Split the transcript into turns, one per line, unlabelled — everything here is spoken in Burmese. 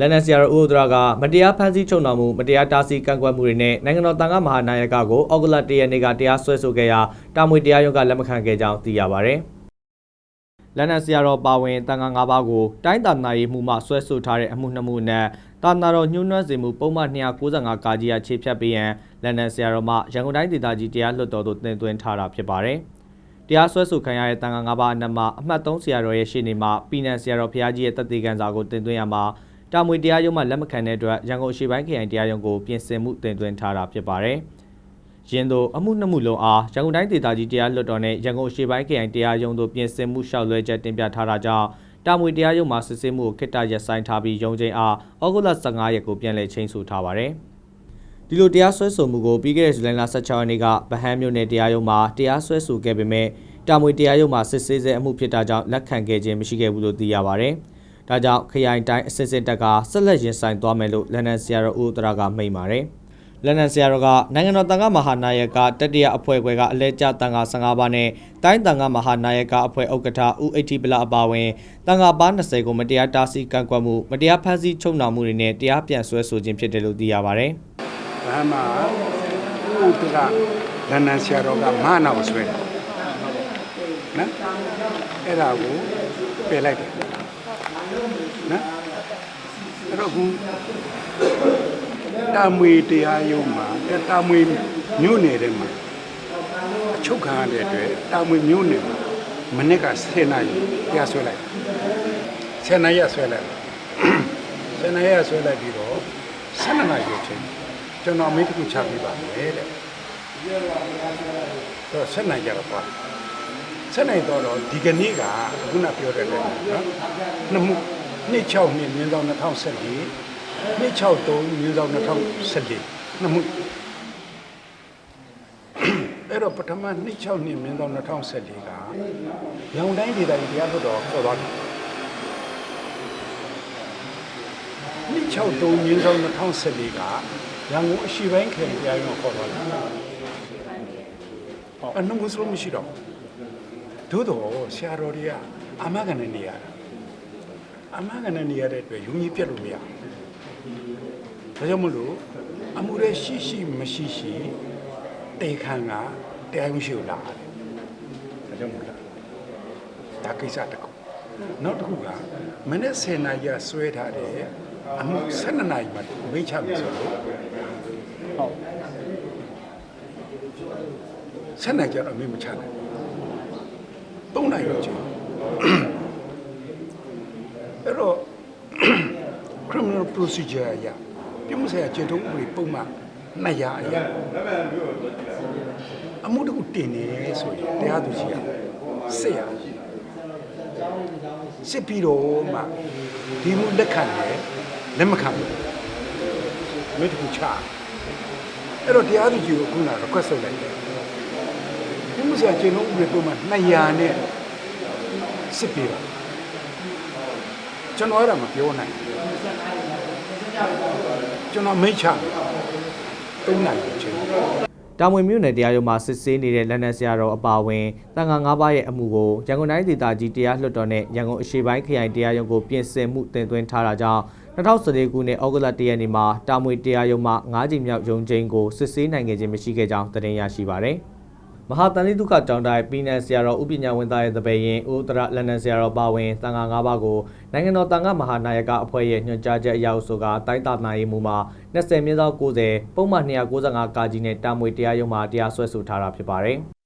လန်ဒန်ဆီယာရိုဦးဒရာကမတရားဖမ်းဆီးချုပ်နှောင်မှုမတရားတားဆီးကန့်ကွက်မှုတွေနဲ့နိုင်ငံတော်တန်ခါမဟာနာယကကိုအောက်ကလတ်တရနေ့ကတရားစွဲဆိုခဲ့ရာတာမွေတရားရုံးကလက်မခံခဲ့ကြောင်းသိရပါဗျ။လန်ဒန်ဆီယာရိုပါဝင်တန်ခါ၅ပါးကိုတိုင်းတာနာရေးမှုမှဆွဲဆိုထားတဲ့အမှုနှစ်မှုနဲ့တာနာတော်ညှိုးနှွမ်းစေမှုပုံမှန်295ကာကြီးအချေဖြတ်ပေးရန်လန်ဒန်ဆီယာရိုမှရန်ကုန်တိုင်းဒေသကြီးတရားလွှတ်တော်သို့တင်သွင်းထားတာဖြစ်ပါတယ်။တရားစွဲဆိုခံရတဲ့တန်ခါ၅ပါးအနက်မှာအမှတ်3ဆရာတော်ရဲ့ရှေ့နေမှာပြည်နယ်ဆရာတော်ဖျားကြီးရဲ့တပ်သေးကန်စာကိုတင်သွင်းရမှာ တာမွေတရားရုံးမှလက်မခံတဲ့အတွက်ရန်ကုန်အရှိပိုင်းခရိုင်တရားရုံးကိုပြင်ဆင်မှုတင်သွင်းထားတာဖြစ်ပါတယ်။ရင်းတို့အမှုနှစ်မှုလုံးအားရန်ကုန်တိုင်းဒေသကြီးတရားလွှတ်တော်နဲ့ရန်ကုန်အရှိပိုင်းခရိုင်တရားရုံးတို့ပြင်ဆင်မှုလျှောက်လွှဲချက်တင်ပြထားတာကြောင့်တာမွေတရားရုံးမှာစစ်ဆေးမှုကိုခိတ္တရက်ဆိုင်ထားပြီးရုံးချိန်အားဩဂုတ်လ15ရက်ကိုပြန်လည်ချိန်ဆထားပါတယ်။ဒီလိုတရားစွဲဆိုမှုကိုပြီးခဲ့တဲ့ဇူလိုင်လ16ရက်နေ့ကဗဟန်းမြို့နယ်တရားရုံးမှာတရားစွဲဆိုခဲ့ပေမဲ့တာမွေတရားရုံးမှာစစ်ဆေးဆဲအမှုဖြစ်တာကြောင့်လက်ခံခဲ့ခြင်းမရှိခဲ့ဘူးလို့သိရပါဗျ။ ဒါကြောင့်ခရိုင်တိုင်းအစစ်စစ်တပ်ကဆက်လက်ရင်ဆိုင်သွားမယ်လို့လန်ဒန်ဆီယာရောဦးတရာကမိန့်ပါတယ်။လန်ဒန်ဆီယာရောကနိုင်ငံတော်တန်ခါမဟာနာယကတတိယအဖွဲ့ခွဲကအလဲကျတန်ခါ15ပါးနဲ့တိုင်းတန်ခါမဟာနာယကအဖွဲ့ဥက္ကဋ္ဌဦးအိတ်တီပလအပါဝင်တန်ခါပါ20ကိုမတရားတားဆီးကန့်ကွက်မှုမတရားဖမ်းဆီးချုပ်နှောင်မှုတွေနဲ့တရားပြန်စွဲဆိုခြင်းဖြစ်တယ်လို့သိရပါဗျ။
ဘာမှဥတကလန်နန်ဆရာတော်ကမာနာကိုဆွဲတယ်နော်အဲ့ဒါကိုပယ်လိုက်တယ် နော်အဲ့တော့ခုတာမွေတရားယုံမှာတာမွေမြို့နယ်ထဲမှာအချုပ်ခံရတဲ့အတွက်တာမွေမြို့နယ်မှာမနေ့က10နာရီတရားဆွဲလိုက်10နာရီဆွဲလိုက်10နာရီဆွဲလိုက်ပြီးတော့12နာရီချိန်ကျွန်တော်မိတ္တူချပြပါမယ်တဲ့ဆိုတော့ဆက်နိုင်ကြတော့ပါဆက်နိုင်တော့တော့ဒီကနေ့ကခုနပြောတဲ့လေနော်နှစ်မှု နှစ်6နှစ်မြင်းဆောင်2014နှစ်63မြင်းဆောင်2014နှစ်မှုအဲ့တော့ပထမနှစ်6နှစ်မြင်းဆောင်2014ကရောင်တိုင်းဒေသကြီးတရားလွှတ်တော်ခေါ်သွားတယ်နှစ်63မြင်းဆောင်2014ကရန်ကုန်အရှိပိုင်းခေတရားရုံးခေါ်သွားတယ်။အနှုတ်ကစလို့မရှိတော့ဘူးသို့တော့ဆရာတော်တွေကအာမခံနဲ့နေရတာ အာမခံနဲ့နေရတဲ့အတွက်ယုံကြည်ပြတ်လို့မရဘူး။ဒါကြောင့်မလို့အမှုရဲ့ရှိရှိမရှိရှိတေခံကတရားရုံးရှိကိုလာတယ်။ဒါကြောင့်မို့လားဒါကိစ္စတစ်ခုနောက်တစ်ခုကမနေ့10နာရီကဆွဲထားတယ်အမှု12နာရီမှမိတ်ချမယ်ဆိုတော့ဟုတ်ဆက်နိုင်ကြတော့မင်းမချနိုင်သုံးနိုင်ရောချင်းအဲ့ တော့ criminal procedure အရပြုံးဆိုင်ကျင့်ထုံးဥပဒေပုံမှန်200အရအမှုတစ်ခုတင်နေဆိုရင်တရားသူကြီးကစစ်ရစစ်ပြီးတော့မှဒီမှုလက်ခံတယ်လက်မခံဘူးမင်းတစ်ခုချအဲ့တော့တရားသူကြီးကိုခုန request လုပ်လိုက်တယ်။ဒီမှုဆရာကျင်းလုံးဥပဒေပုံမှန်200နဲ့စစ်ပေးပါ ကျွန်တော်အဲ့ဒါမပြောနိုင်ဘူးကျွန်တော်မိတ်ချတယ်သုံးနိုင်တယ်ချင်း
တာမွေမြို့နယ်တရားရုံးမှာစစ်ဆေးနေတဲ့လန်ဒန်ဆရာတော်အပါအဝင်တန်ခါ၅ပါးရဲ့အမှုကိုရန်ကုန်တိုင်းဒေသကြီးတရားလွှတ်တော်နဲ့ရန်ကုန်အရှေ့ပိုင်းခရိုင်တရားရုံးကိုပြင်ဆင်မှုတင်သွင်းထားတာကြောင့်2014ခုနှစ်ဩဂုတ်လ1ရက်နေ့မှာတာမွေတရားရုံးမှ9ကြိမ်မြောက်ရုံးချိန်ကိုစစ်ဆေးနိုင်ခဲ့ခြင်းမရှိခဲ့ကြောင်းသတင်းရရှိပါသည် မဟာတန်လိဒုက္ခတောင်တိုင်းပြည်နယ်ဆရာတော်ဥပညာဝင်သားရဲ့တပည့်ရင်ဥဒရလန်ဒန်ဆရာတော်ပါဝင်တန်ခါ၅ပါးကိုနိုင်ငံတော်တန်ခါမဟာနာယကအဖွဲ့ရဲ့ညွှန်ကြားချက်အရဆိုကတိုင်းတာနိုင်မှုမှာ20မြင်းသော90ပုံမှန်295ကာကြီးနဲ့တာမွေတရားရုံးမှာတရားစွဲဆိုထားတာဖြစ်ပါတယ်